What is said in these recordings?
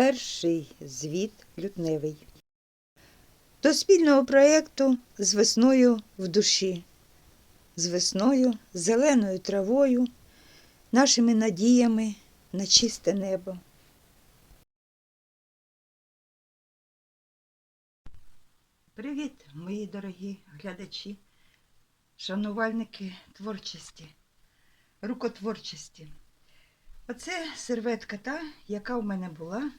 Перший звіт лютневий. До спільного проєкту з весною в душі, з весною, зеленою травою, нашими надіями на чисте небо. Привіт, мої дорогі глядачі, шанувальники творчості, рукотворчості. Оце серветка та, яка в мене була.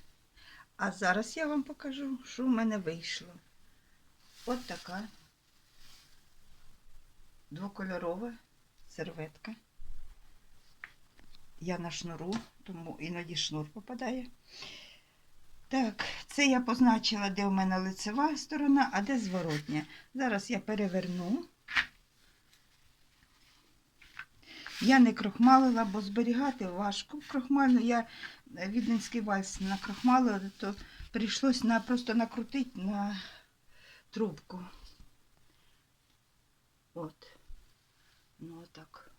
А зараз я вам покажу, що в мене вийшло. От така двокольорова серветка. Я на шнуру, тому іноді шнур попадає. Так, це я позначила, де в мене лицева сторона, а де зворотня. Зараз я переверну. Я не крохмалила, бо зберігати важко крохмально. Я е, віденський вальс накрохмалила, то прийшлось на, просто накрутити на трубку. От. Ну, отак.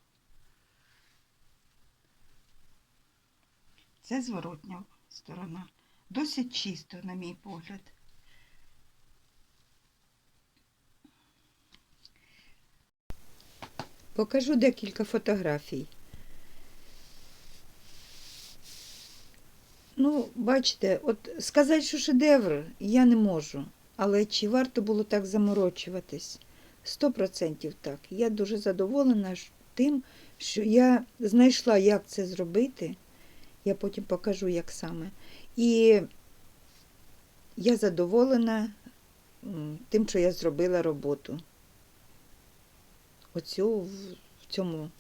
Це зворотня сторона. Досить чисто, на мій погляд. Покажу декілька фотографій. Ну, бачите, от сказати, що шедевр я не можу. Але чи варто було так заморочуватись? Сто процентів так. Я дуже задоволена тим, що я знайшла, як це зробити. Я потім покажу, як саме. І я задоволена тим, що я зробила роботу. Оцю в цьому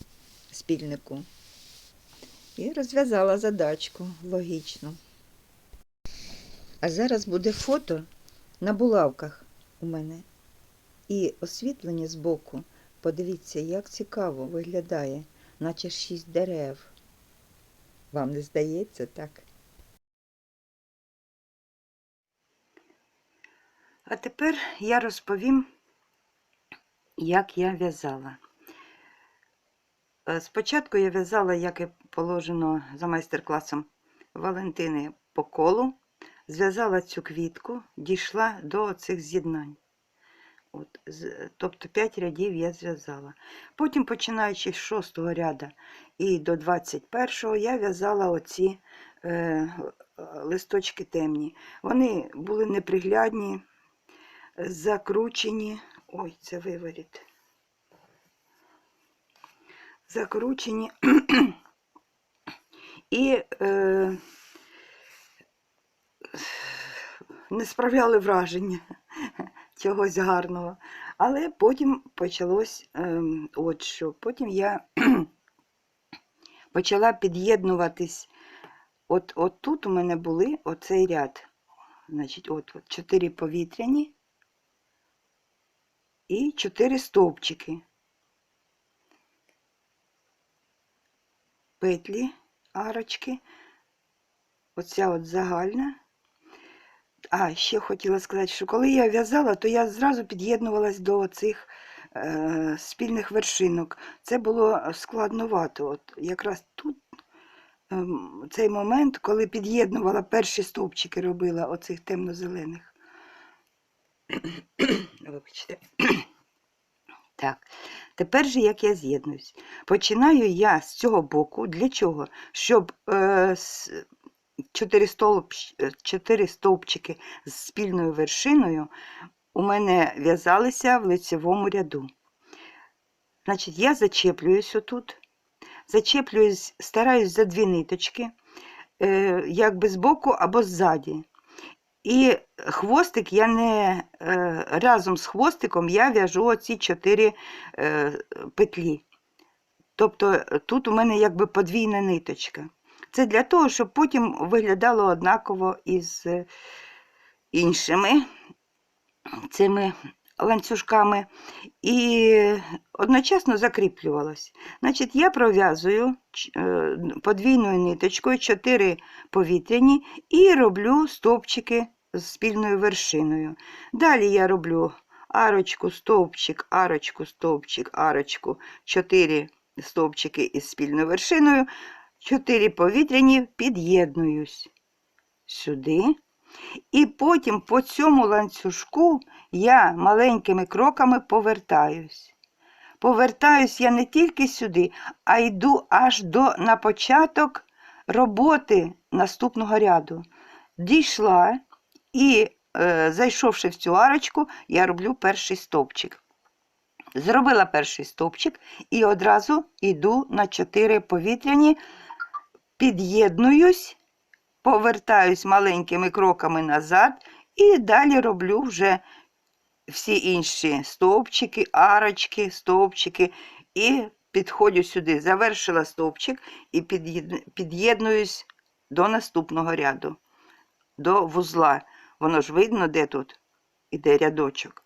спільнику. І розв'язала задачку логічно. А зараз буде фото на булавках у мене. І освітлення збоку. Подивіться, як цікаво виглядає, наче шість дерев. Вам не здається так? А тепер я розповім, як я в'язала. Е, Спочатку я в'язала, як і положено за майстер-класом Валентини по колу, зв'язала цю квітку, дійшла до цих з'єднань. От, тобто 5 рядів я зв'язала. Потім, починаючи з 6 ряда і до 21-го, я в'язала оці е, листочки темні. Вони були неприглядні, закручені. Ой, це виворіт. Закручені і е, не справляли враження чогось гарного. Але потім почалось ем, от що. Потім я почала під'єднуватись. От, от тут у мене були оцей ряд. Значить, от, от чотири повітряні і чотири стовпчики. Петлі, арочки. Оця от загальна. А, ще хотіла сказати, що коли я в'язала, то я зразу під'єднувалась до цих е, спільних вершинок. Це було складновато. От якраз тут ем, цей момент, коли під'єднувала перші стовпчики, робила оцих темно-зелених. Вибачте. Так, тепер же як я з'єднуюсь. Починаю я з цього боку. Для чого? Щоб е, с- чотири, стовп, чотири стовпчики з спільною вершиною у мене в'язалися в лицевому ряду. Значить, я зачеплююсь отут, зачеплююсь, стараюсь за дві ниточки, е, якби збоку або ззаді. І хвостик я не е, разом з хвостиком я в'яжу оці чотири е, петлі. Тобто е, тут у мене якби подвійна ниточка. Це для того, щоб потім виглядало однаково із іншими цими ланцюжками і одночасно закріплювалось. Значить, я пров'язую е, подвійною ниточкою 4 повітряні і роблю стовпчики з спільною вершиною. Далі я роблю арочку, стовпчик, арочку, стовпчик, арочку, 4 стовпчики із спільною вершиною, 4 повітряні під'єднуюсь сюди. І потім по цьому ланцюжку я маленькими кроками повертаюсь. Повертаюсь я не тільки сюди, а йду аж до на початок роботи наступного ряду. Дійшла і, е, зайшовши в цю арочку, я роблю перший стовпчик. Зробила перший стовпчик і одразу йду на 4 повітряні, під'єднуюсь, повертаюсь маленькими кроками назад і далі роблю вже всі інші стовпчики, арочки, стовпчики і підходжу сюди. Завершила стовпчик і під'єднуюсь до наступного ряду, до вузла. Воно ж видно, де тут іде рядочок.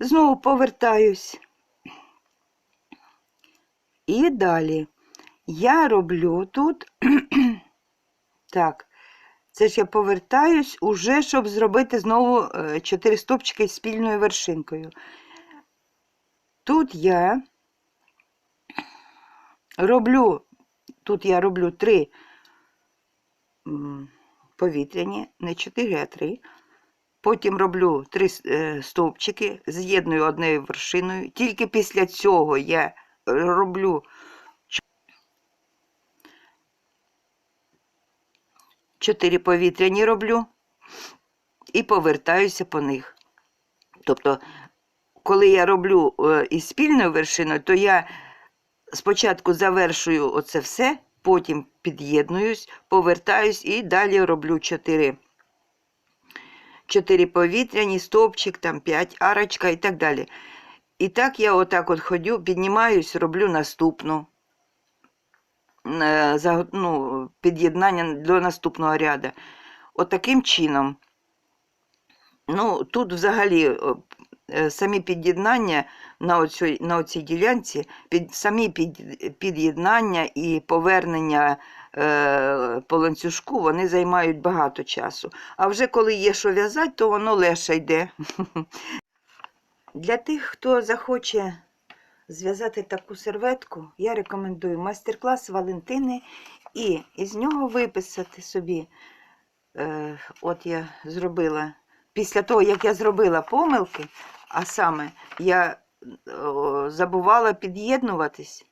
Знову повертаюсь. І далі я роблю тут, так, це ж я повертаюсь уже, щоб зробити знову 4 стопчики з спільною вершинкою. Тут я роблю, тут я роблю 3 повітряні, не 4, а 3. Потім роблю 3 стовпчики, з'єдную одною вершиною. Тільки після цього я роблю 4 повітряні роблю і повертаюся по них. Тобто, коли я роблю е, із спільною вершиною, то я спочатку завершую оце все, потім під'єднуюсь, повертаюсь і далі роблю 4 4 повітряні, стовпчик, там 5 арочка і так далі. І так я отак от ходю, піднімаюсь, роблю наступну ну, під'єднання до наступного ряду. Отаким чином. Ну, тут взагалі е, самі під'єднання на, оцій, на оцій ділянці, під, самі під, під'єднання і повернення е, по ланцюжку, вони займають багато часу. А вже коли є що в'язати, то воно легше йде. Для тих, хто захоче зв'язати таку серветку, я рекомендую майстер-клас Валентини і із нього виписати собі. Е, от я зробила, після того, як я зробила помилки, а саме я о, забувала під'єднуватись,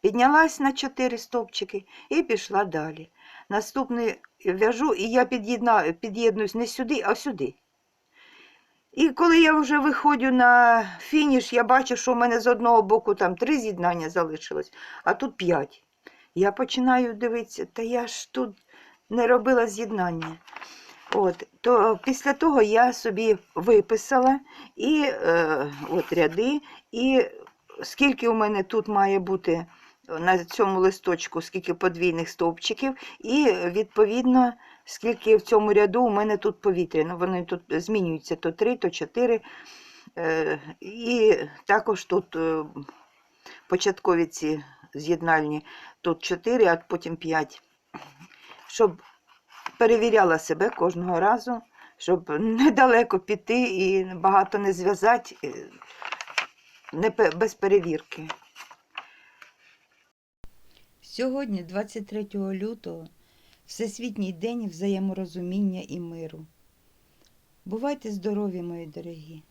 піднялась на 4 стовпчики і пішла далі. Наступний в'яжу, і я під'єднуюсь не сюди, а сюди. І коли я вже виходжу на фініш, я бачу, що в мене з одного боку там три з'єднання залишилось, а тут п'ять. Я починаю дивитися, та я ж тут не робила з'єднання. От, то після того я собі виписала і е, от ряди, і скільки у мене тут має бути на цьому листочку, скільки подвійних стовпчиків, і відповідно, скільки в цьому ряду у мене тут повітря. Ну, вони тут змінюються то 3, то 4. Е, і також тут е, початкові ці з'єднальні, тут 4, а потім 5. Щоб перевіряла себе кожного разу, щоб недалеко піти і багато не зв'язати е, без перевірки. Сьогодні, 23 лютого, Всесвітній день взаєморозуміння і миру. Бувайте здорові, мої дорогі!